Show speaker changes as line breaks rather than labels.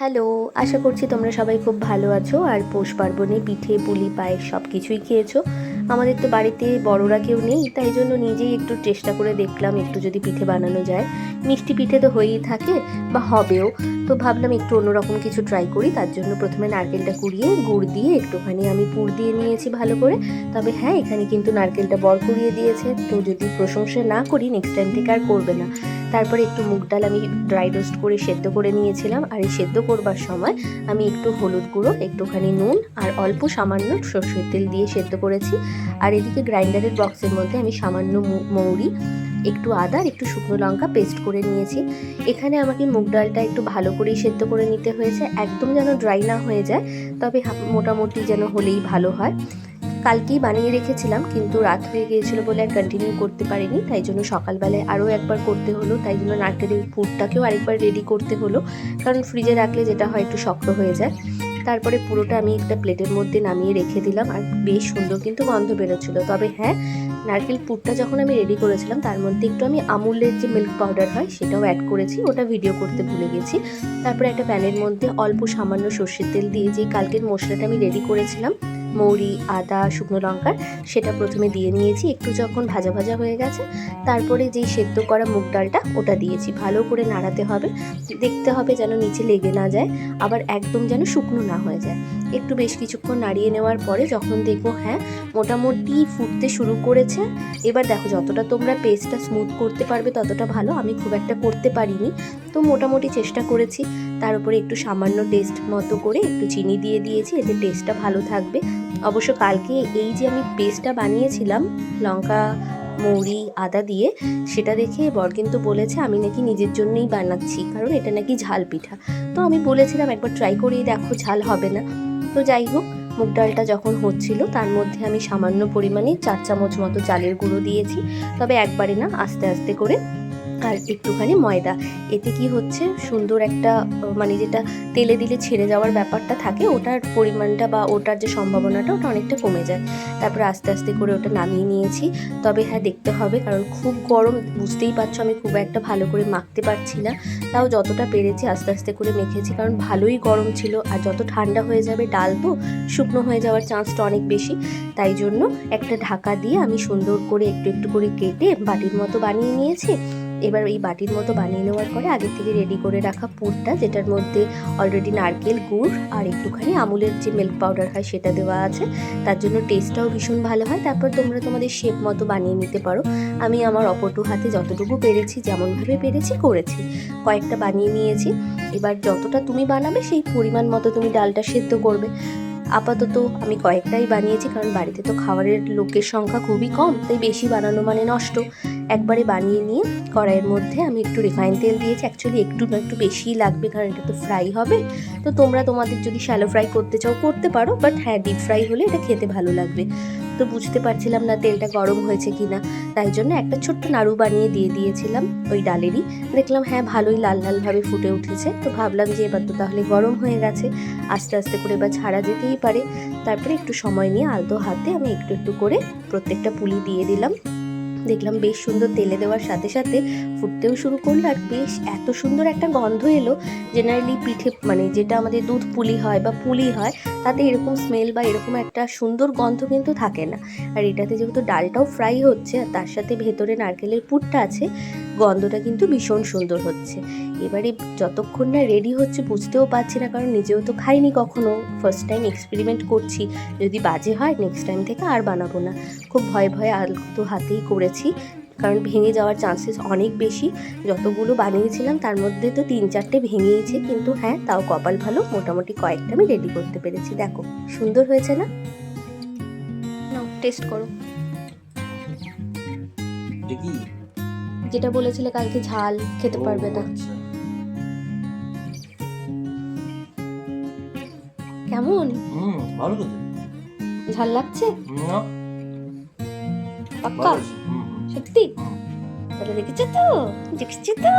Hello, আশা করছি তোমরা সবাই খুব ভালো আছো। আর পৌষ পার্বণে পিঠে, পুলি, পায়েস সব কিছুই খেয়েছো। আমাদের তো বাড়িতে বড়রা কেউ নেই, তাই জন্য নিজেই একটু চেষ্টা করে দেখলাম একটু যদি পিঠে বানানো যায়। মিষ্টি পিঠে তো হয়েই থাকে, বা হবেও। তো ভাবলাম একটু অন্যরকম কিছু ট্রাই করি, তার জন্য প্রথমে নারকেলটা কুড়িয়ে, গুড় দিয়ে একটুখানি আমি পুর দিয়ে নিয়েছি ভালো করে। তবে হ্যাঁ এখানে কিন্তু নারকেলটা বর কুড়িয়ে দিয়েছে। তো যদি প্রশংসা না করি নেক্সট টাইম থেকে আর করবে না। তারপরে একটু মুগ ডাল আমি ড্রাই রোস্ট করে সেদ্ধ করে নিয়েছিলাম। আর এই সেদ্ধ করবার সময় আমি একটু হলুদ গুঁড়ো, একটুখানি নুন আর অল্প সামান্য সর্ষের তেল দিয়ে সেদ্ধ করেছি। আর এদিকে গ্রাইন্ডারের বক্সের মধ্যে আমি সামান্য মৌরি, একটু আদা একটু শুকনো লঙ্কা পেস্ট করে নিয়েছি। এখানে আমাকে মুগ ডালটা একটু ভালো করেই সেদ্ধ করে নিতে হয়েছে। একদম যেন ড্রাই না হয়ে যায়, তবে মোটামুটি যেন হলেই ভালো হয়। কালকেই বানিয়ে রেখেছিলাম, কিন্তু রাত হয়ে গিয়েছিল বলে আর কন্টিনিউ করতে পারিনি, তাই জন্য সকালবেলায় আরও একবার করতে হলো, তাই জন্য নারকেলের পুরটাকেও আরেকবার রেডি করতে হলো, কারণ ফ্রিজে রাখলে যেটা হয় একটু শক্ত হয়ে যায়। তারপরে পুরোটা আমি একটা প্লেটের মধ্যে নামিয়ে রেখে দিলাম, আর বেশ সুন্দর কিন্তু গন্ধ বেরোচ্ছিল। তবে হ্যাঁ নারকেল পুরটা যখন আমি রেডি করেছিলাম, তার মধ্যে একটু আমি আমুলের যে মিল্ক পাউডার হয়, সেটাও অ্যাড করেছি, ওটা ভিডিও করতে ভুলে গেছি। তারপরে একটা প্যানের মধ্যে অল্প সামান্য সর্ষের তেল দিয়ে যে কালকের মশলাটা আমি রেডি করেছিলাম মৌরি, আদা, শুকনো লঙ্কার সেটা প্রথমে দিয়ে নিয়েছি। একটু যখন ভাজা ভাজা হয়ে গেছে, তারপরে যেই সেদ্ধ করা মুগ ডালটা, ওটা দিয়েছি। ভালো করে নাড়াতে হবে। দেখতে হবে যেন নিচে লেগে না যায়, আবার একদম যেন শুকনো না হয়ে যায়। একটু বেশ কিছুক্ষণ নাড়িয়ে নেওয়ার পরে যখন দেখব হ্যাঁ মোটামুটি ফুটতে শুরু করেছে, এবার দেখো যতটা তোমরা পেস্টটা স্মুথ করতে পারবে ততটা ভালো। আমি খুব একটা করতে পারিনি, তো মোটামুটি চেষ্টা করেছি। তার উপরে একটু সামান্য টেস্ট মতো করে একটু চিনি দিয়ে দিয়েছি, এতে টেস্টটা ভালো থাকবে। অবশ্য কালকে এই যে আমি পেস্টটা বানিয়েছিলাম, লঙ্কা, মৌরি, আদা দিয়ে, সেটা দেখে বর কিন্তু বলেছে আমি নাকি নিজের জন্যই বানাচ্ছি, কারণ এটা নাকি ঝাল পিঠা। তো আমি বলেছিলাম, একবার ট্রাই করেই দেখো, ঝাল হবে না। তো যাই হোক, মুগ ডালটা যখন হচ্ছিল, তার মধ্যে আমি সামান্য পরিমাণে চার চামচ মতো চালের গুঁড়ো দিয়েছি। তবে একবারে না, আস্তে আস্তে করে আর একটুখানি ময়দা। এতে কি হচ্ছে? সুন্দর একটা মানে যেটা তেলে দিলে ছেড়ে যাওয়ার ব্যাপারটা থাকে, ওটার পরিমাণটা বা ওটার যে সম্ভাবনাটা, ওটা অনেকটা কমে যায়। তারপরে আস্তে আস্তে করে ওটা নামিয়ে নিয়েছি। তবে হ্যাঁ দেখতে হবে, কারণ খুব গরম, বুঝতেই পারছ আমি খুব একটা ভালো করে মাখতে পারছি না। তাও যতটা পেরেছি আস্তে আস্তে করে মেখেছি, কারণ ভালোই গরম ছিল। আর যত ঠান্ডা হয়ে যাবে ডাল তো, শুকনো হয়ে যাওয়ার চান্সটা অনেক বেশি। তাই জন্য একটা ঢাকা দিয়ে আমি সুন্দর করে একটু একটু করে কেটে বাটির মতো বানিয়ে নিয়েছি। এবার এই বাটির মতো বানিয়ে নেওয়ার পরে আগে থেকে রেডি করে রাখা পুরটা, যেটার মধ্যে অলরেডি নারকেল গুড় আর একটুখানি আমুলের যে মিল্ক পাউডার হয় সেটা দেওয়া আছে। তার জন্য টেস্টটাও ভীষণ ভালো হয়। তারপর তোমরা তোমাদের শেপ মতো বানিয়ে নিতে পারো। আমি আমার অপটু হাতে যতটুকু পেরেছি, যেমনভাবে পেরেছি, করেছি। কয়েকটা বানিয়ে নিয়েছি। এবার যতটা তুমি বানাবে, সেই পরিমাণ মতো তুমি ডালটা সেদ্ধ করবে। আপাতত আমি কয়েকটাই বানিয়েছি, কারণ বাড়িতে তো খাবারের লোকের সংখ্যা খুবই কম, তাই বেশি বানানো মানে নষ্ট। একবারে বানিয়ে নিয়ে কড়াইয়ের মধ্যে আমি একটু রিফাইন তেল দিয়েছি। অ্যাকচুয়ালি একটু না, একটু বেশিই লাগবে, কারণ এটা তো ফ্রাই হবে। তো তোমরা তোমাদের যদি শ্যালো ফ্রাই করতে চাও, করতে পারো বাট হ্যাঁ ডিপ ফ্রাই হলে এটা খেতে ভালো লাগবে। তো বুঝতে পারছিলাম না তেলটা গরম হয়েছে কি না তাই জন্য একটা ছোট্ট নাড়ু বানিয়ে দিয়ে দিয়েছিলাম ওই ডালেরই। দেখলাম হ্যাঁ ভালোই লাল লালভাবে ফুটে উঠেছে। তো ভাবলাম যে এবার তো তাহলে গরম হয়ে গেছে। আস্তে আস্তে করে এবার ছাড়া যেতেই পারে। তারপরে একটু সময় নিয়ে আলতো হাতে আমি একটু একটু করে প্রত্যেকটা পুলি দিয়ে দিলাম। দেখলাম বেশ সুন্দর তেলে দেওয়ার সাথে সাথে ফুটতেও শুরু করল আর বেশ এত সুন্দর একটা গন্ধ এলো। জেনারেলি পিঠে মানে যেটা আমাদের দুধ পুলি হয় বা পুলি হয়, তাতে এরকম স্মেল বা এরকম একটা সুন্দর গন্ধ কিন্তু থাকে না। আর এটাতে যেহেতু ডালটাও ফ্রাই হচ্ছে, আর তার সাথে ভেতরে নারকেলের পুরটা আছে গন্ধটা কিন্তু ভীষণ সুন্দর হচ্ছে। এবারে যতক্ষণ না রেডি হচ্ছে বুঝতেও পারছি না কারণ নিজেও তো খাইনি কখনো। ফার্স্ট টাইম এক্সপেরিমেন্ট করছি। যদি বাজে হয় নেক্সট টাইম থেকে আর বানাবো না। খুব ভয়ে ভয়ে আলতো হাতেই করেছি কারণ ভেঙে যাওয়ার চান্সেস অনেক বেশি। যতগুলো বানিয়েছিলাম তার মধ্যে তো তিন চারটে ভেঙেইছে কিন্তু হ্যাঁ তাও কপাল ভালো। মোটামুটি কয়েকটা আমি রেডি করতে পেরেছি। দেখো সুন্দর হয়েছে না? টেস্ট করো।
কি
যেটা বলেছিলে কালকে ঝাল খেতে পারবে না।
আচ্ছা।
কেমন?
ভালো
ঝাল লাগছে? পাক্কা? সত্যি। দেখেছ তো? দেখেছ তো?